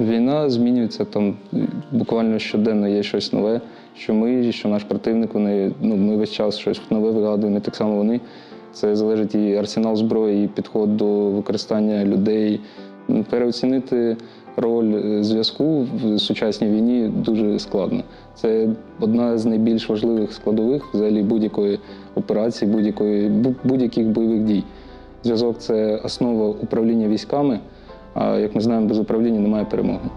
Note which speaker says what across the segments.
Speaker 1: Війна змінюється там буквально щоденно є щось нове, що ми, що наш противник, вони ну ми весь час щось нове вигадуємо. Так само вони. Це залежить і арсенал зброї, і підход до використання людей. Ну, Переоцінити роль е, зв'язку в сучасній війні дуже складно. Це одна з найбільш важливих складових взагалі будь-якої операції, будь-якої будь-яких бойових дій. Зв'язок це основа управління військами. А як ми знаємо, без управління немає перемоги.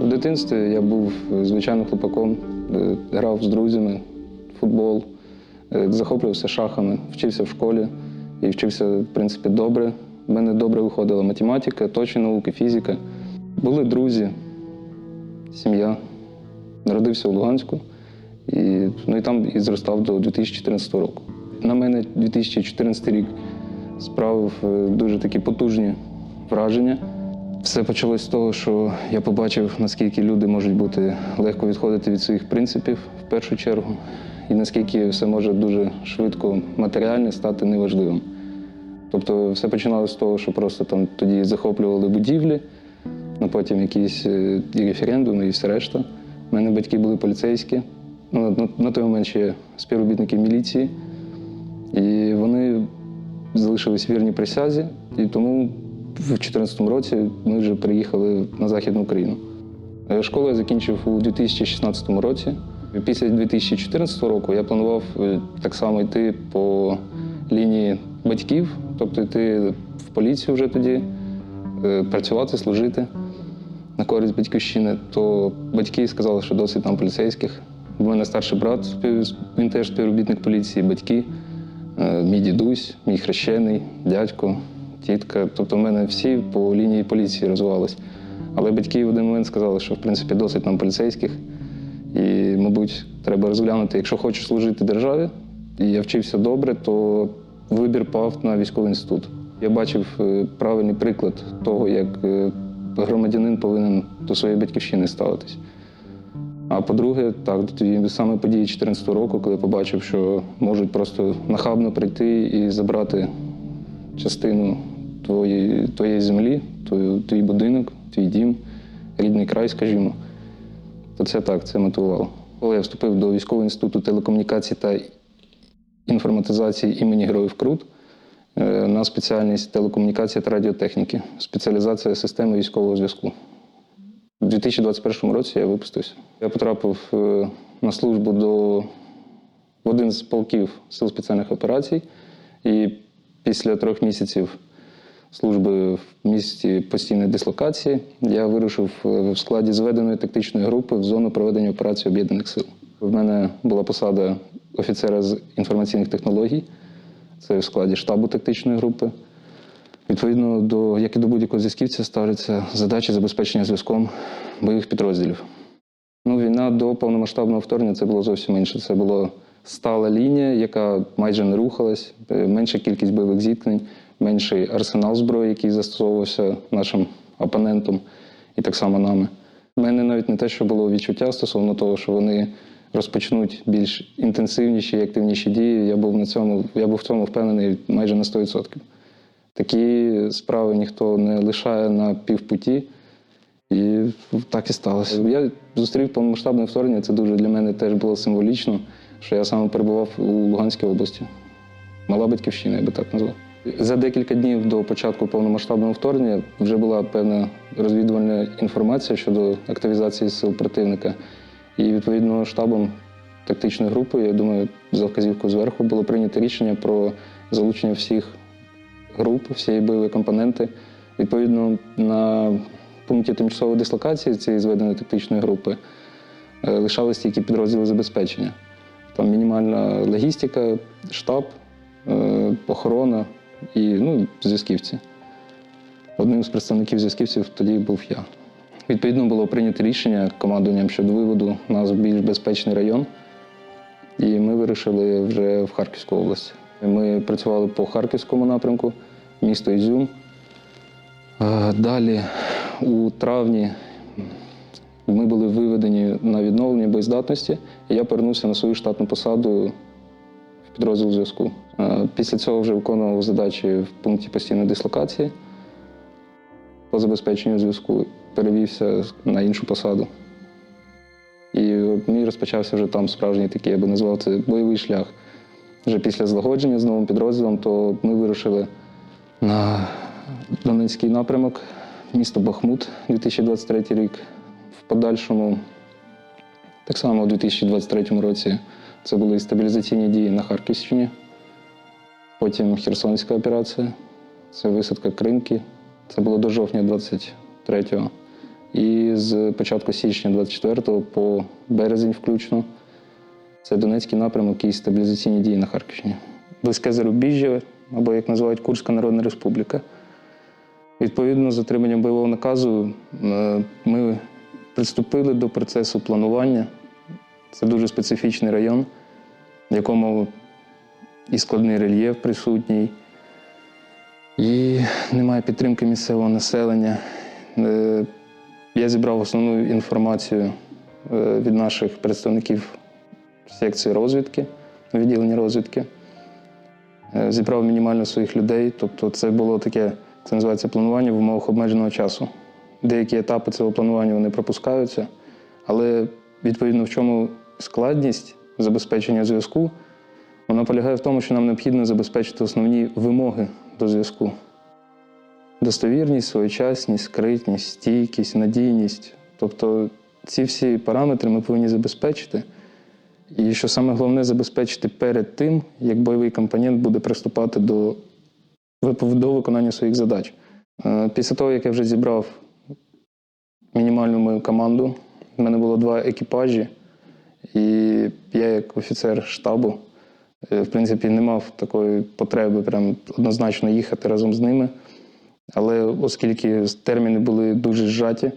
Speaker 1: В дитинстві я був е, звичайним хлопаком, е, грав з друзями в футбол, е, захоплювався шахами, вчився в школі і вчився, в принципі, добре. У мене добре виходила математика, точні науки, фізика. Були друзі, сім'я. Народився у Луганську і, ну, і там і зростав до 2014 року. На мене 2014 рік справив е, дуже такі потужні враження. Все почалось з того, що я побачив, наскільки люди можуть бути легко відходити від своїх принципів в першу чергу, і наскільки все може дуже швидко матеріальне стати неважливим. Тобто все починалося з того, що просто там тоді захоплювали будівлі, ну потім якісь е, і референдуми, і все решта. У мене батьки були поліцейські, ну, на, на той момент ще співробітники міліції. І вони залишились вірні присязі, і тому в 2014 році ми вже приїхали на Західну Україну. Е, Школу я закінчив у 2016 році. Після 2014 року я планував е, так само йти по лінії батьків, тобто йти в поліцію вже тоді, працювати, служити на користь батьківщини. То батьки сказали, що досить там поліцейських. У мене старший брат, він теж співробітник поліції, батьки, е, мій дідусь, мій хрещений, дядько, тітка. Тобто в мене всі по лінії поліції розвивались. Але батьки в один момент сказали, що в принципі досить нам поліцейських. І, мабуть, треба розглянути, якщо хочеш служити державі, і я вчився добре, то вибір пав на військовий інститут. Я бачив е, правильний приклад того, як е, громадянин повинен до своєї батьківщини ставитись. А по-друге, так, саме події 2014 року, коли побачив, що можуть просто нахабно прийти і забрати частину твоєї, твоєї землі, твою, твій будинок, твій дім, рідний край, скажімо, то це так, це мотивувало. Коли я вступив до військового інституту телекомунікацій та інформатизації імені Героїв Крут на спеціальність телекомунікації та радіотехніки, спеціалізація системи військового зв'язку. У 2021 році я випустився. Я потрапив е, на службу до в один з полків сил спеціальних операцій, і після трьох місяців служби в місті постійної дислокації я вирушив е, в складі зведеної тактичної групи в зону проведення операції об'єднаних сил. В мене була посада офіцера з інформаційних технологій, це в складі штабу тактичної групи. Відповідно до як і до будь-якого зв'язківця ставляться задачі забезпечення зв'язком бойових підрозділів. Ну, війна до повномасштабного вторгнення це було зовсім інше. Це була стала лінія, яка майже не рухалась, е, менша кількість бойових зіткнень, менший арсенал зброї, який застосовувався нашим опонентом і так само нами. У мене навіть не те, що було відчуття стосовно того, що вони розпочнуть більш інтенсивніші і активніші дії. Я був на цьому, я був в цьому впевнений майже на 100%. Такі справи ніхто не лишає на півпуті. І так і сталося. Я зустрів повномасштабне вторгнення. Це дуже для мене теж було символічно, що я саме перебував у Луганській області. Мала батьківщина, я би так назвав. За декілька днів до початку повномасштабного вторгнення вже була певна розвідувальна інформація щодо активізації сил противника. І відповідно штабом тактичної групи, я думаю, за вказівкою зверху було прийнято рішення про залучення всіх груп, всієї бойової компоненти. Відповідно, на пункті тимчасової дислокації цієї зведеної тактичної групи е, лишались тільки підрозділи забезпечення. Там мінімальна логістика, штаб, е, охорона і ну, зв'язківці. Одним з представників зв'язківців тоді був я. Відповідно, було прийнято рішення командуванням щодо виводу нас в більш безпечний район. І ми вирішили вже в Харківську область. Ми працювали по Харківському напрямку, місто Ізюм. Е, Далі у травні ми були виведені на відновлення боєздатності, і я повернувся на свою штатну посаду в підрозділ зв'язку. Е, Після цього вже виконував задачі в пункті постійної дислокації по забезпеченню зв'язку, перевівся на іншу посаду. І мій розпочався вже там справжній такий, я би назвав це бойовий шлях. Вже після злагодження з новим підрозділом, то ми вирушили на Донецький напрямок, місто Бахмут, 2023 рік. В подальшому, так само у 2023 році, це були стабілізаційні дії на Харківщині. Потім Херсонська операція, це висадка Кримки. Це було до жовтня 23-го. І з початку січня 24-го по березень включно. Це Донецький напрямок і стабілізаційні дії на Харківщині. Близьке зарубіжжя, або як називають Курська Народна Республіка. Відповідно, з отриманням бойового наказу е, ми приступили до процесу планування. Це дуже специфічний район, в якому і складний рельєф присутній, і немає підтримки місцевого населення. Я зібрав основну інформацію е, від наших представників секції розвідки, відділення розвідки. Е, Зібрав мінімально своїх людей. Тобто, це було таке, це називається планування в умовах обмеженого часу. Деякі етапи цього планування вони пропускаються, але відповідно в чому складність забезпечення зв'язку, вона полягає в тому, що нам необхідно забезпечити основні вимоги до зв'язку. Достовірність, своєчасність, скритність, стійкість, надійність. Тобто ці всі параметри ми повинні забезпечити. І що саме головне, забезпечити перед тим, як бойовий компонент буде приступати до, до виконання своїх задач. Е, Після того, як я вже зібрав мінімальну мою команду, в мене було два екіпажі, і я, як офіцер штабу, е, в принципі, не мав такої потреби прям однозначно їхати разом з ними. Але оскільки терміни були дуже зжаті,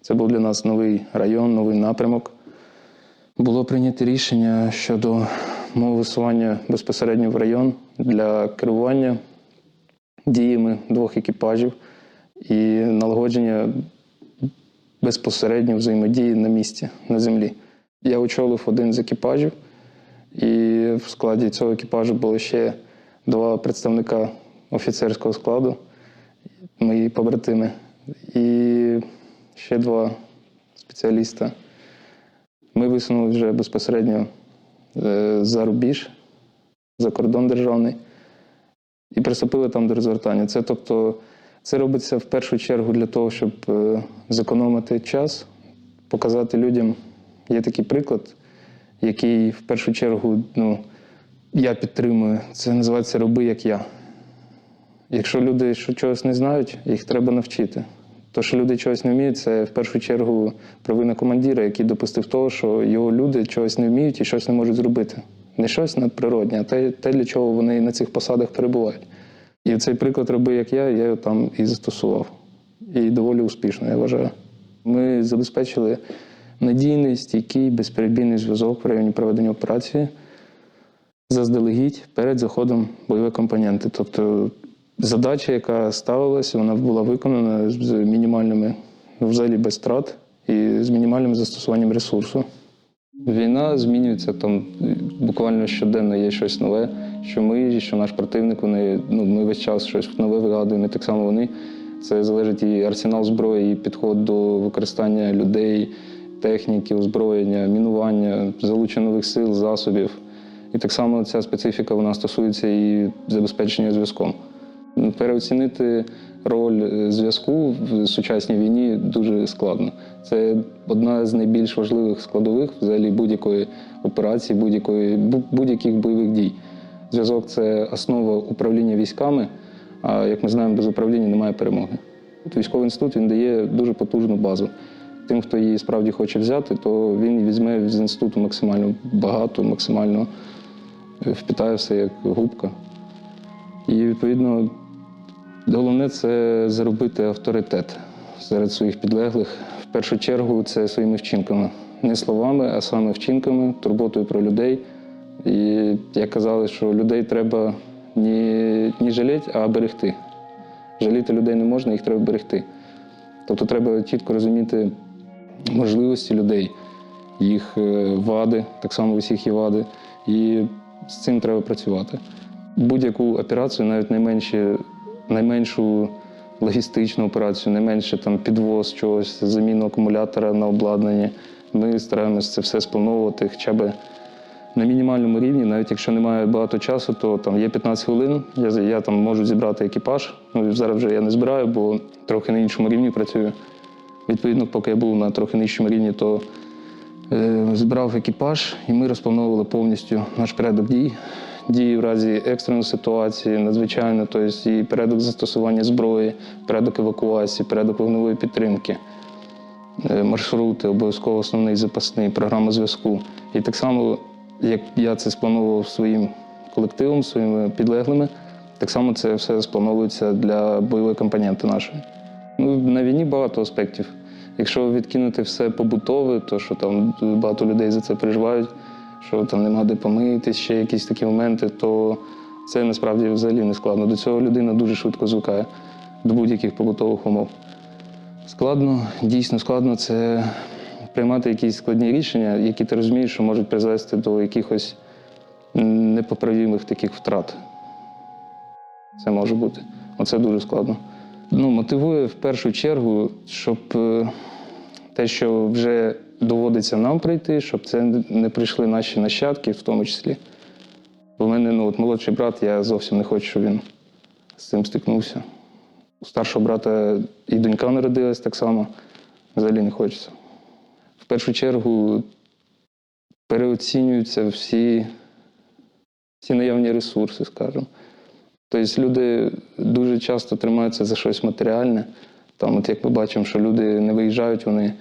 Speaker 1: це був для нас новий район, новий напрямок. Було прийнято рішення щодо мого висування безпосередньо в район для керування діями двох екіпажів і налагодження безпосередньо взаємодії на місці, на землі. Я очолив один з екіпажів, і в складі цього екіпажу було ще два представника офіцерського складу, мої побратими, і ще два спеціаліста. Ми висунули вже безпосередньо е, за рубіж, за кордон державний, і приступили там до розвертання. Це тобто, це робиться в першу чергу для того, щоб е, зекономити час, показати людям. Є такий приклад, який в першу чергу ну, я підтримую. Це називається роби як я. Якщо люди чогось не знають, їх треба навчити. То, що люди чогось не вміють, це в першу чергу провина командира, який допустив того, що його люди чогось не вміють і щось не можуть зробити. Не щось надприродне, а те, те, для чого вони на цих посадах перебувають. І цей приклад роби, як я, я його там і застосував. І доволі успішно, я вважаю. Ми забезпечили надійний, стійкий, безперебійний зв'язок в районі проведення операції заздалегідь перед заходом бойові компоненти. Тобто задача, яка ставилася, вона була виконана з мінімальними, ну, взагалі без втрат і з мінімальним застосуванням ресурсу. Війна змінюється там буквально щоденно є щось нове, що ми, що наш противник, вони, ну, ми весь час щось нове вигадуємо, і так само вони. Це залежить і арсенал зброї, і підход до використання людей, техніки, озброєння, мінування, залучення нових сил, засобів. І так само ця специфіка вона стосується і забезпечення зв'язком. Переоцінити роль е, зв'язку в сучасній війні дуже складно. Це одна з найбільш важливих складових взагалі будь-якої операції, будь-якої будь-яких бойових дій. Зв'язок це основа управління військами. А як ми знаємо, без управління немає перемоги. От військовий інститут він дає дуже потужну базу. Тим, хто її справді хоче взяти, то він візьме з інституту максимально багато, максимально е, впитає все як губка. І відповідно головне це заробити авторитет серед своїх підлеглих. В першу чергу це своїми вчинками. Не словами, а саме вчинками, турботою про людей. І як казали, що людей треба не, не жаліти, а берегти. Жаліти людей не можна, їх треба берегти. Тобто треба чітко розуміти можливості людей, їх е, вади, так само у всіх є вади. І з цим треба працювати. Будь-яку операцію, навіть найменші, найменшу логістичну операцію, найменше там підвоз чогось, заміну акумулятора на обладнанні. Ми стараємося це все сплановувати хоча б на мінімальному рівні, навіть якщо немає багато часу, то там є 15 хвилин. Я, я там можу зібрати екіпаж. Ну зараз вже я не збираю, бо трохи на іншому рівні працюю. Відповідно, поки я був на трохи нижчому рівні, то е, збирав екіпаж, і ми розплановували повністю наш порядок дій. Дії в разі екстреної ситуації, надзвичайно, тобто і порядок застосування зброї, порядок евакуації, порядок вогневої підтримки, е, маршрути, обов'язково основний запасний, програма зв'язку. І так само, як я це сплановував своїм колективом, своїми підлеглими, так само це все сплановується для бойової компоненти нашої. Ну, на війні багато аспектів. Якщо відкинути все побутове, то що там багато людей за це переживають, що там нема де помитись, ще якісь такі моменти, то це насправді взагалі не складно. До цього людина дуже швидко звикає до будь-яких побутових умов. Складно, дійсно складно це приймати якісь складні рішення, які ти розумієш, що можуть призвести до якихось непоправімих таких втрат. Це може бути. Оце дуже складно. Ну, мотивує в першу чергу, щоб е, те, що вже доводиться нам прийти, щоб це не прийшли наші нащадки, в тому числі. В мене ну, от молодший брат, я зовсім не хочу, щоб він з цим стикнувся. У старшого брата і донька народилась так само. Взагалі не хочеться. В першу чергу переоцінюються всі, всі наявні ресурси, скажімо. Тобто люди дуже часто тримаються за щось матеріальне. Там, от як ми бачимо, що люди не виїжджають, вони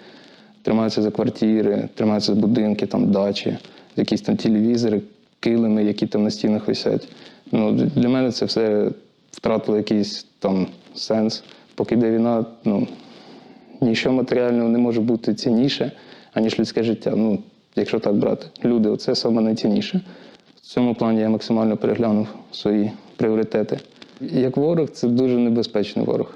Speaker 1: тримаються за квартири, тримаються за будинки, там, дачі, якісь там телевізори, килими, які там на стінах висять. Ну, для мене це все втратило якийсь там сенс. Поки йде війна, ну, нічого матеріального не може бути цінніше, аніж людське життя. Ну, якщо так брати. Люди, оце саме найцінніше. В цьому плані я максимально переглянув свої пріоритети. Як ворог, це дуже небезпечний ворог.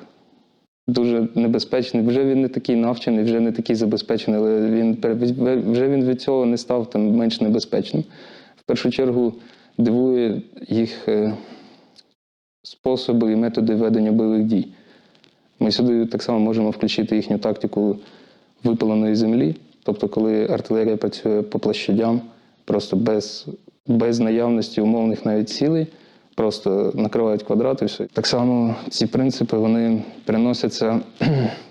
Speaker 1: Дуже небезпечний. Вже він не такий навчений, вже не такий забезпечений, але він вже він від цього не став там менш небезпечним. В першу чергу дивує їх е, способи і методи ведення бойових дій. Ми сюди так само можемо включити їхню тактику випаленої землі, тобто, коли артилерія працює по площадям, просто без, без наявності умовних навіть цілей, просто накривають квадрат і все. Так само ці принципи вони переносяться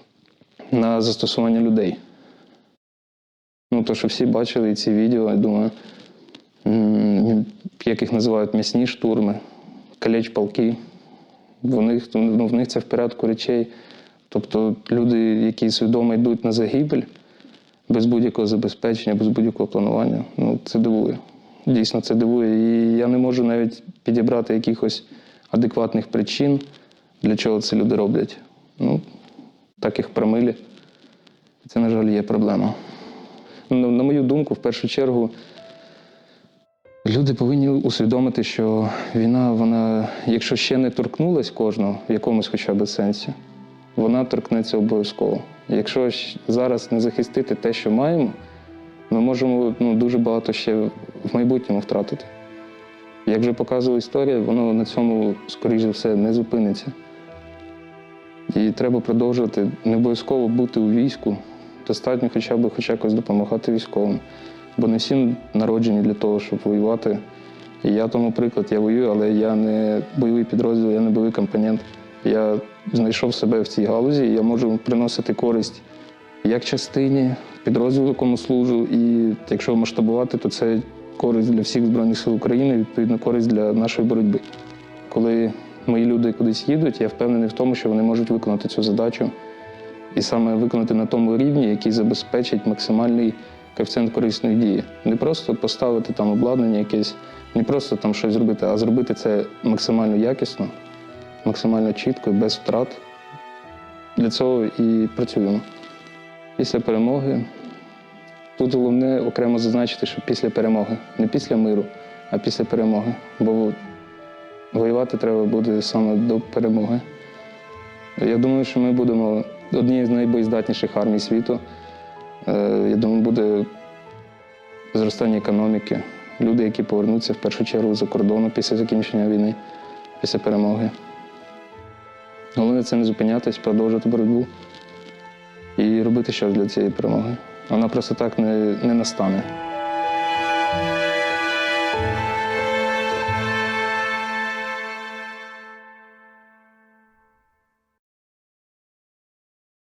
Speaker 1: на застосування людей. Ну, то, що всі бачили ці відео, я думаю, як їх називають м'ясні штурми, калеч полки. В них, ну, в них це в порядку речей. Тобто люди, які свідомо йдуть на загибель без будь-якого забезпечення, без будь-якого планування, ну це дивує. Дійсно, це дивує. І я не можу навіть підібрати якихось адекватних причин, для чого це люди роблять. Ну, так їх промилі. Це, на жаль, є проблема. Ну, на мою думку, в першу чергу, Люди повинні усвідомити, що війна, вона, якщо ще не торкнулась кожного в якомусь хоча б сенсі, вона торкнеться обов'язково. Якщо зараз не захистити те, що маємо, ми можемо ну, дуже багато ще в майбутньому втратити. Як вже показує історія, воно на цьому, скоріш за все, не зупиниться. І треба продовжувати не обов'язково бути у війську, достатньо хоча б хоч якось допомагати військовим. Бо не всі народжені для того, щоб воювати. І я тому приклад, я воюю, але я не бойовий підрозділ, я не бойовий компонент. Я знайшов себе в цій галузі, і я можу приносити користь як частині, підрозділу, якому служу. І якщо масштабувати, то це користь для всіх Збройних сил України, відповідно, користь для нашої боротьби. Коли мої люди кудись їдуть, я впевнений в тому, що вони можуть виконати цю задачу і саме виконати на тому рівні, який забезпечить максимальний коефіцієнт корисної дії. Не просто поставити там обладнання якесь, не просто там щось зробити, а зробити це максимально якісно, максимально чітко, без втрат. Для цього і працюємо. Після перемоги тут головне окремо зазначити, що після перемоги, не після миру, а після перемоги. Бо воювати треба буде саме до перемоги. Я думаю, що ми будемо однією з найбоєздатніших армій світу. Е, Я думаю, буде зростання економіки. Люди, які повернуться в першу чергу за кордону після закінчення війни, після перемоги. Головне це не зупинятись, продовжувати боротьбу і робити щось для цієї перемоги. Вона просто так не, не настане.